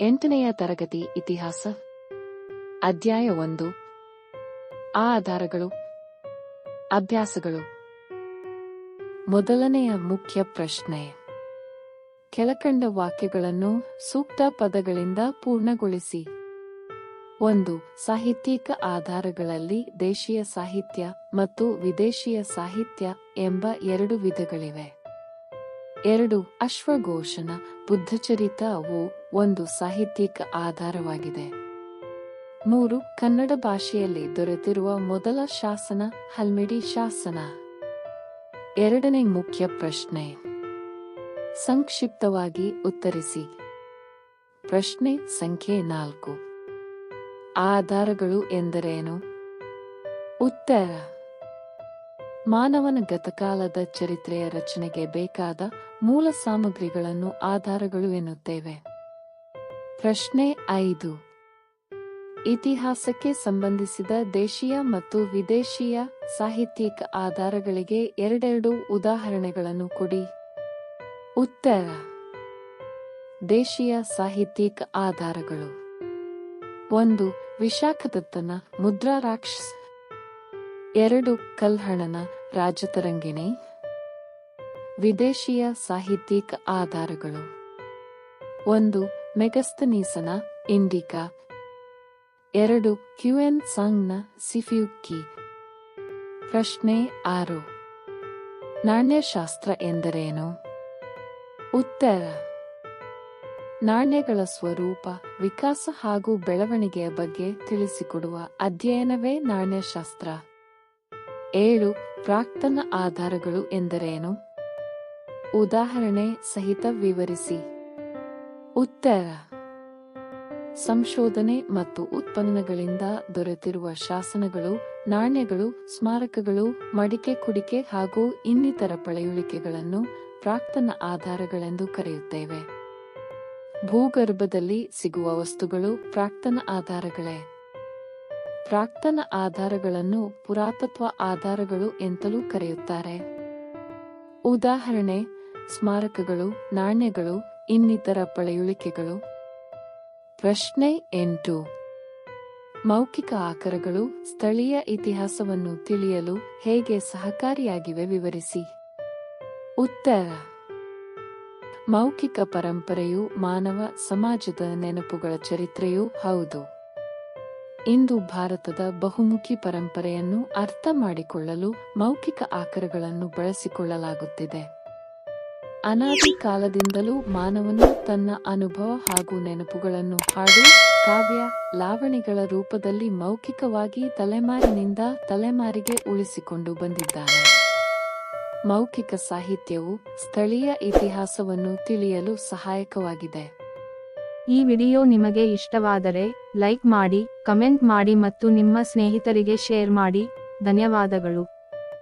ಎಂಟನೆಯ ತರಗತಿ ಇತಿಹಾಸ. ಅಧ್ಯಾಯ ಒಂದು. ಆ ಆಧಾರಗಳು. ಅಭ್ಯಾಸಗಳು. ಮೊದಲನೆಯ ಮುಖ್ಯ ಪ್ರಶ್ನೆ. ಕೆಳಕಂಡ ವಾಕ್ಯಗಳನ್ನು ಸೂಕ್ತ ಪದಗಳಿಂದ ಪೂರ್ಣಗೊಳಿಸಿ. ಒಂದು, ಸಾಹಿತ್ಯಿಕ ಆಧಾರಗಳಲ್ಲಿ ದೇಶೀಯ ಸಾಹಿತ್ಯ ಮತ್ತು ವಿದೇಶೀಯ ಸಾಹಿತ್ಯ ಎಂಬ ಎರಡು ವಿಧಗಳಿವೆ. ಎರಡು ಅಶ್ವಘೋಷಣ ಬುದ್ಧಚರಿತವು ಒಂದು ಸಾಹಿತ್ಯಿಕ ಆಧಾರವಾಗಿದೆ. ಮೂರು, ಕನ್ನಡ ಭಾಷೆಯಲ್ಲಿ ದೊರೆತಿರುವ ಮೊದಲ ಶಾಸನ ಹಲ್ಮಿಡಿ ಶಾಸನ. ಎರಡನೇ ಮುಖ್ಯ ಪ್ರಶ್ನೆ. ಸಂಕ್ಷಿಪ್ತವಾಗಿ ಉತ್ತರಿಸಿ. ಪ್ರಶ್ನೆ ಸಂಖ್ಯೆ ನಾಲ್ಕು. ಆಧಾರಗಳು ಎಂದರೇನು? ಉತ್ತರ. ಮಾನವನ ಗತಕಾಲದ ಚರಿತ್ರೆಯ ರಚನೆಗೆ ಬೇಕಾದ ಮೂಲ ಸಾಮಗ್ರಿಗಳನ್ನು ಆಧಾರಗಳು ಎನ್ನುತ್ತೇವೆ. ಪ್ರಶ್ನೆ ಐದು. ಇತಿಹಾಸಕ್ಕೆ ಸಂಬಂಧಿಸಿದ ದೇಶೀಯ ಮತ್ತು ವಿದೇಶೀಯ ಸಾಹಿತ್ಯಿಕ ಆಧಾರಗಳಿಗೆ ಎರಡೆರಡು ಉದಾಹರಣೆಗಳನ್ನು ಕೊಡಿ. ಉತ್ತರ. ದೇಶೀಯ ಸಾಹಿತ್ಯಿಕ ಆಧಾರಗಳು. ಒಂದು, ವಿಶಾಖದತ್ತನ ಮುದ್ರಾರಾಕ್ಷ ಎರಡು, ಕಲ್ಹಣನ ರಾಜತರಂಗಿಣಿ. ವಿದೇಶೀಯ ಸಾಹಿತ್ಯಿಕ ಆಧಾರಗಳು. ಒಂದು ಮೆಗಸ್ತನೀಸನ, ಇಂಡಿಕಾ. ಎರಡು ಕ್ಯೂಎನ್ ಸಾಂಗ್ನ ಸಿಫ್ಯುಕ್ಕಿ. ಪ್ರಶ್ನೆ ಆರು. ನಾಣ್ಯಶಾಸ್ತ್ರ ಎಂದರೇನು? ಉತ್ತರ. ನಾಣ್ಯಗಳ ಸ್ವರೂಪ, ವಿಕಾಸ ಹಾಗೂ ಬೆಳವಣಿಗೆಯ ಬಗ್ಗೆ ತಿಳಿಸಿಕೊಡುವ ಅಧ್ಯಯನವೇ ನಾಣ್ಯಶಾಸ್ತ್ರ. ಏಳು, ಪ್ರಾಕ್ತನ ಆಧಾರಗಳು ಎಂದರೇನು? ಉದಾಹರಣೆ ಸಹಿತ ವಿವರಿಸಿ. ಉತ್ತರ. ಸಂಶೋಧನೆ ಮತ್ತು ಉತ್ಪನ್ನಗಳಿಂದ ದೊರೆತಿರುವ ಶಾಸನಗಳು, ನಾಣ್ಯಗಳು, ಸ್ಮಾರಕಗಳು, ಮಡಿಕೆ ಕುಡಿಕೆ ಹಾಗೂ ಇನ್ನಿತರ ಪಳೆಯುಳಿಕೆಗಳನ್ನು ಪ್ರಾಕ್ತನ ಆಧಾರಗಳೆಂದು ಕರೆಯುತ್ತೇವೆ. ಭೂಗರ್ಭದಲ್ಲಿ ಸಿಗುವ ವಸ್ತುಗಳು ಪ್ರಾಕ್ತನ ಆಧಾರಗಳೇ. ಪ್ರಾಕ್ತನ ಆಧಾರಗಳನ್ನು ಪುರಾತತ್ವ ಆಧಾರಗಳು ಎಂತಲೂ ಕರೆಯುತ್ತಾರೆ. ಉದಾಹರಣೆ, ಸ್ಮಾರಕಗಳು, ನಾಣ್ಯಗಳು ಇನ್ನಿತರ ಪಳೆಯುಳಿಕೆಗಳು. ಪ್ರಶ್ನೆ ಎಂಟು. ಮೌಖಿಕ ಆಕರಗಳು ಸ್ಥಳೀಯ ಇತಿಹಾಸವನ್ನು ತಿಳಿಯಲು ಹೇಗೆ ಸಹಕಾರಿಯಾಗಿವೆ ವಿವರಿಸಿ. ಉತ್ತರ. ಮೌಖಿಕ ಪರಂಪರೆಯು ಮಾನವ ಸಮಾಜದ ನೆನಪುಗಳ ಚರಿತ್ರೆಯೂ ಹೌದು. ಇಂದು ಭಾರತದ ಬಹುಮುಖಿ ಪರಂಪರೆಯನ್ನು ಅರ್ಥ ಮಾಡಿಕೊಳ್ಳಲು ಮೌಖಿಕ ಆಕರಗಳನ್ನು ಬಳಸಿಕೊಳ್ಳಲಾಗುತ್ತಿದೆ. ಅನಾದಿ ಕಾಲದಿಂದಲೂ ಮಾನವನು ತನ್ನ ಅನುಭವ ಹಾಗೂ ನೆನಪುಗಳನ್ನು ಹಾಡು, ಕಾವ್ಯ, ಲಾವಣಿಗಳ ರೂಪದಲ್ಲಿ ಮೌಖಿಕವಾಗಿ ತಲೆಮಾರಿನಿಂದ ತಲೆಮಾರಿಗೆ ಉಳಿಸಿಕೊಂಡು ಬಂದಿದ್ದಾನೆ. ಮೌಖಿಕ ಸಾಹಿತ್ಯವು ಸ್ಥಳೀಯ ಇತಿಹಾಸವನ್ನು ತಿಳಿಯಲು ಸಹಾಯಕವಾಗಿದೆ. ಈ ವಿಡಿಯೋ ನಿಮಗೆ ಇಷ್ಟವಾದರೆ ಲೈಕ್ ಮಾಡಿ, ಕಮೆಂಟ್ ಮಾಡಿ ಮತ್ತು ನಿಮ್ಮ ಸ್ನೇಹಿತರಿಗೆ ಶೇರ್ ಮಾಡಿ. ಧನ್ಯವಾದಗಳು.